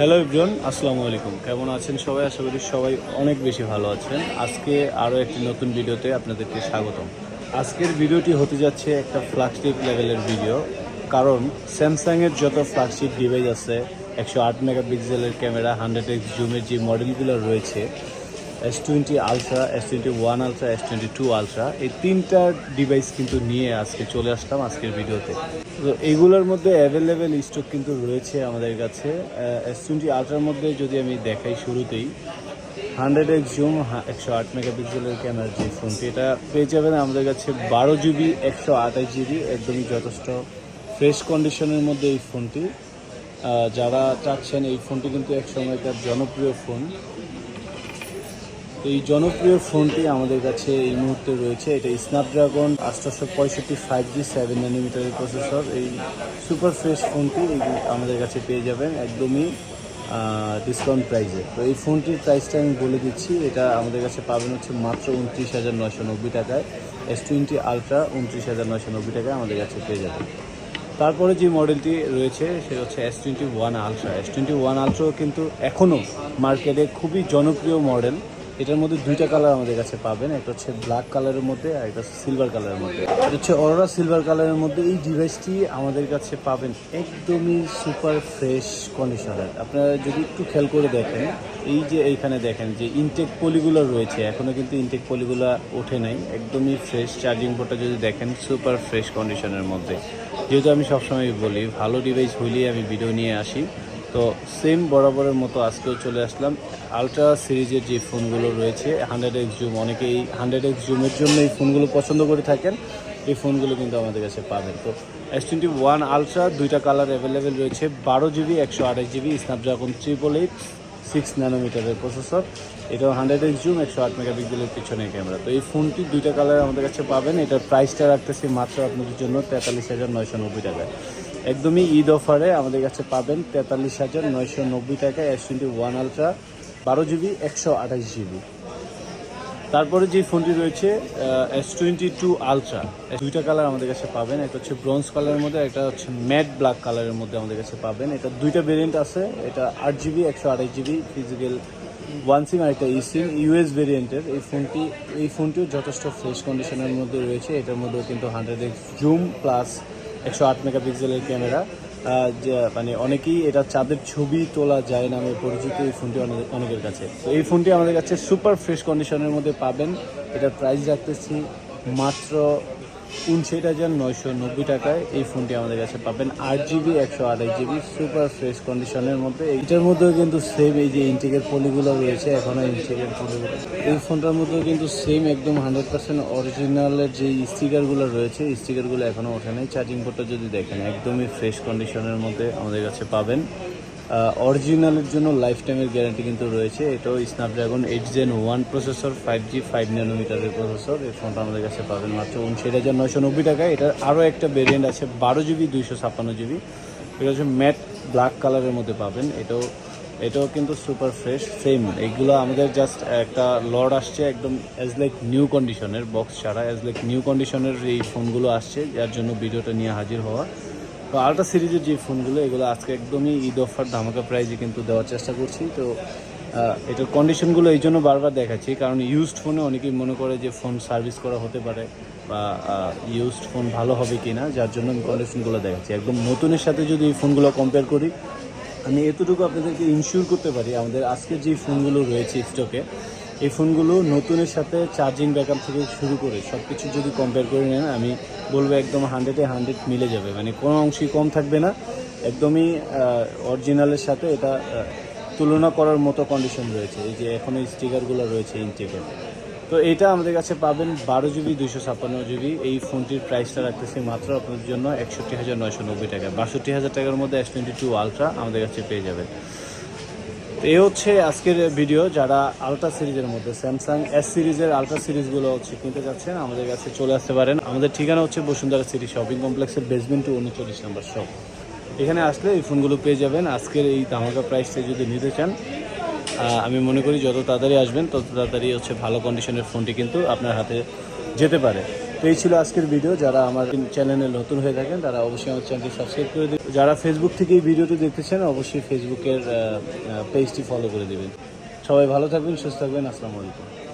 Hello ইব্রন আসসালামু আলাইকুম। কেমন আছেন সবাই? আশা করি সবাই অনেক বেশি ভালো আছেন। আজকে আরও একটি নতুন ভিডিওতে আপনাদেরকে স্বাগতম। আজকের ভিডিওটি হতে যাচ্ছে একটা ফ্ল্যাগশিপ লেভেলের ভিডিও কারণ স্যামসাংয়ের যত ফ্ল্যাগশিপ ডিভাইস আছে, একশো আট মেগা পিক্সেলের ক্যামেরা হান্ড্রেড এক্স জুমের যে মডেলগুলো রয়েছে S twenty ultra S twenty one ultra S twenty two ultra এই তিনটা ডিভাইস কিন্তু নিয়ে আজকে চলে আসলাম আজকের ভিডিওতে। তো এইগুলোর মধ্যে অ্যাভেলেবেল স্টক কিন্তু রয়েছে আমাদের কাছে। এস টোয়েন্টি আলট্রার মধ্যে যদি আমি দেখাই শুরুতেই হান্ড্রেড এক্স জুম একশো আট মেগাপিক্সেলের ক্যামেরার যে ফোনটি এটা পেয়ে যাবেন আমাদের কাছে বারো জিবি, একশো আঠাশ জিবি, একদমই যথেষ্ট ফ্রেশ কন্ডিশনের মধ্যে এই ফোনটি যারা চাচ্ছেন এই ফোনটি কিন্তু এক সময়কার জনপ্রিয় ফোন এই জনপ্রিয় ফোনটি আমাদের কাছে এই মুহূর্তে রয়েছে। এটা স্ন্যাপড্রাগন আটশোশো পঁয়ষট্টি ফাইভ জি সেভেন ন্যানোমিটারের প্রসেসর এই সুপার ফ্রেশ ফোনটি আমাদের কাছে পেয়ে যাবেন একদমই ডিসকাউন্ট প্রাইসে তো এই ফোনটির প্রাইসটা আমি বলে দিচ্ছি। এটা আমাদের কাছে পাবেন হচ্ছে মাত্র উনত্রিশ হাজার নয়শো নব্বই টাকায়। এস টোয়েন্টি আলট্রা উনত্রিশ হাজার নয়শো নব্বই টাকায় আমাদের কাছে পেয়ে যাবেন। তারপরে যে মডেলটি রয়েছে, সেটা হচ্ছে S twenty one ultra S twenty one আলট্রাও কিন্তু এখনও মার্কেটে খুবই জনপ্রিয় মডেল এটার মধ্যে দুইটা কালার আমাদের কাছে পাবেন। একটা হচ্ছে ব্ল্যাক কালারের মধ্যে আর একটা সিলভার কালারের মধ্যে। এটা হচ্ছে অরোরা সিলভার কালারের মধ্যে এই ডিভাইসটি আমাদের কাছে পাবেন একদমই সুপার ফ্রেশ কন্ডিশনার আপনারা যদি একটু খেয়াল করে দেখেন, এই যে এইখানে দেখেন যে ইনটেক পলিগুলো রয়েছে এখনও কিন্তু ইনটেক পলিগুলো ওঠে নাই। একদমই ফ্রেশ চার্জিং পোর্টটা যদি দেখেন সুপার ফ্রেশ কন্ডিশনের মধ্যে। যেহেতু আমি সবসময় বলি, ভালো ডিভাইস হইলেই আমি ভিডিও নিয়ে আসি। তো সেম বরাবরের মতো আজকেও চলে আসলাম। আলট্রা সিরিজের যে ফোনগুলো রয়েছে হান্ড্রেড এক্স জুম অনেকেই হান্ড্রেড এক্স জুমের জন্য এই ফোনগুলো পছন্দ করে থাকেন। এই ফোনগুলো কিন্তু আমাদের কাছে পাবেন। তো এস টোয়েন্টি ওয়ান আলট্রা দুইটা কালার অ্যাভেলেবেল রয়েছে, বারো জিবি একশো আঠাশ GB Snapdragon triple eight six ন্যানোমিটারের processor এটাও হান্ড্রেড এক্স জুম একশো আট মেগাপিক্সেলের পিছনে ক্যামেরা তো এই ফোনটি দুইটা কালার আমাদের কাছে পাবেন। এটার প্রাইসটা রাখতেছি মাত্র আপনাদের জন্য তেতাল্লিশ হাজার নয়শো নব্বই টাকায়। একদমই ঈদ অফারে আমাদের কাছে পাবেন তেতাল্লিশ হাজার নয়শো নব্বই টাকায় এস টোয়েন্টি ওয়ান আলট্রা বারো জিবি একশো আঠাশ জিবি তারপরে যে ফোনটি রয়েছে এস টোয়েন্টি টু আলট্রা দুইটা কালার আমাদের কাছে পাবেন। একটা হচ্ছে ব্রোঞ্জ কালারের মধ্যে, একটা হচ্ছে ম্যাট ব্ল্যাক কালারের মধ্যে আমাদের কাছে পাবেন। এটা দুইটা ভেরিয়েন্ট আছে, এটা আট জিবি একশো আঠাশ জিবি ফিজিক্যাল ওয়ান সিম আর একটা ই সিম ইউএস ভেরিয়েন্টের এই ফোনটি, এই ফোনটিও যথেষ্ট ফ্রেশ কন্ডিশনের মধ্যে রয়েছে। এটার মধ্যেও কিন্তু হান্ড্রেড এক্স জুম প্লাস একশো আট মেগাপিক্সেলের ক্যামেরা। মানে অনেকেই এটা চাঁদের ছবি তোলা যায় নামে পরিচিত এই ফোনটি অনেক- অনেকের কাছে। তো এই ফোনটি আমাদের কাছে সুপার ফ্রেশ কন্ডিশনের মধ্যে পাবেন। এটার প্রাইস রাখতেছি মাত্র উনষাট হাজার নয়শো নব্বই টাকায় এই ফোনটি আমাদের কাছে পাবেন। আট জিবি, একশো আঠাশ জিবি, সুপার ফ্রেশ কন্ডিশনের মধ্যে। এইটার মধ্যেও কিন্তু সেম এই যে ইনটেকের পলিগুলো রয়েছে এখনও ইনটেকের পলিগুলো। এই ফোনটার মধ্যেও কিন্তু সেম একদম হান্ড্রেড পার্সেন্ট অরিজিনালের যে স্টিকারগুলো রয়েছে স্টিকারগুলো এখনও ওঠে নাই। চার্জিং পোর্টটা যদি দেখেন, একদমই ফ্রেশ কন্ডিশনের মধ্যে আমাদের কাছে পাবেন। অরিজিনালের জন্য লাইফ টাইমের গ্যারান্টি কিন্তু রয়েছে। এটাও Snapdragon eight gen one processor five G five ন্যানোমিটারের processor এই ফোনটা আমাদের কাছে পাবেন মাত্র উনষাট হাজার নয়শো নব্বই টাকায়। এটার আরও একটা ভেরিয়েন্ট আছে, বারো জিবি দুইশো ছাপ্পান্ন জিবি এটা হচ্ছে ম্যাট ব্ল্যাক কালারের মধ্যে পাবেন। এটাও এটাও কিন্তু সুপার ফ্রেশ সেম এগুলো আমাদের জাস্ট একটা লড আসছে একদম অ্যাজ লাইক নিউ কন্ডিশনের বক্স ছাড়া অ্যাজ লাইক নিউ কন্ডিশনের এই ফোনগুলো আসছে। যার জন্য ভিডিওটা নিয়ে হাজির হওয়া। তো আলট্রা সিরিজের যে ফোনগুলো, এগুলো আজকে একদমই ঈদ অফার, ধামাকা প্রাইজে কিন্তু দেওয়ার চেষ্টা করছি। তো এটার কন্ডিশনগুলো এই জন্য বারবার দেখাচ্ছি, কারণ ইউজড ফোনে অনেকেই মনে করে যে ফোন সার্ভিস করা হতে পারে বা ইউজড ফোন ভালো হবে কি না যার জন্য আমি কন্ডিশনগুলো দেখাচ্ছি। একদম নতুনের সাথে যদি এই ফোনগুলো কম্পেয়ার করি, আমি এতটুকু আপনাদেরকে ইনশিওর করতে পারি, আমাদের আজকের যে ফোনগুলো রয়েছে স্টকে এই ফোনগুলো নতুনের সাথে চার্জিং ব্যাকআপ থেকে শুরু করে সব কিছু যদি কম্পেয়ার করে নেন, আমি বলব একদম হান্ড্রেডে হান্ড্রেড মিলে যাবে। মানে কোনো অংশই কম থাকবে না। একদমই অরিজিনালের সাথে এটা তুলনা করার মতো কন্ডিশন রয়েছে। এই যে এখনও স্টিকারগুলো রয়েছে ইনটেকের তো এটা আমাদের কাছে পাবেন বারো জিবি দুইশো ছাপ্পান্ন জিবি এই ফোনটির প্রাইসটা রাখতেছি মাত্র আপনাদের জন্য একষট্টি হাজার নয়শো নব্বই টাকা। বাষট্টি হাজার টাকার মধ্যে এস টোয়েন্টি টু আলট্রা আমাদের কাছে পেয়ে যাবেন। তো এই হচ্ছে আজকের ভিডিও যারা আলট্রা সিরিজের মধ্যে স্যামসাং এস সিরিজের আলট্রা সিরিজগুলো হচ্ছে কিনতে চাচ্ছেন আমাদের কাছে চলে আসতে পারেন। আমাদের ঠিকানা হচ্ছে বসুন্ধরা সিটি শপিং কমপ্লেক্সের বেসমেন্ট টু উনচল্লিশ নম্বর শপ এখানে আসলে এই ফোনগুলো পেয়ে যাবেন। আজকের এই ধামাকা প্রাইসটা যদি নিতে চান আমি মনে করি যত তাড়াতাড়ি আসবেন, তত তাড়াতাড়ি হচ্ছে ভালো কন্ডিশনের ফোনটি কিন্তু আপনার হাতে যেতে পারে। তো এই ছিল আজকের ভিডিও যারা আমার চ্যানেলে নতুন হয়ে থাকেন, তারা অবশ্যই আমার চ্যানেলটি সাবস্ক্রাইব করে দেবেন যারা ফেসবুক থেকে এই ভিডিওটি দেখতেছেন, অবশ্যই ফেসবুকের পেজটি ফলো করে দেবেন। সবাই ভালো থাকবেন, সুস্থ থাকবেন, আসসালামু আলাইকুম।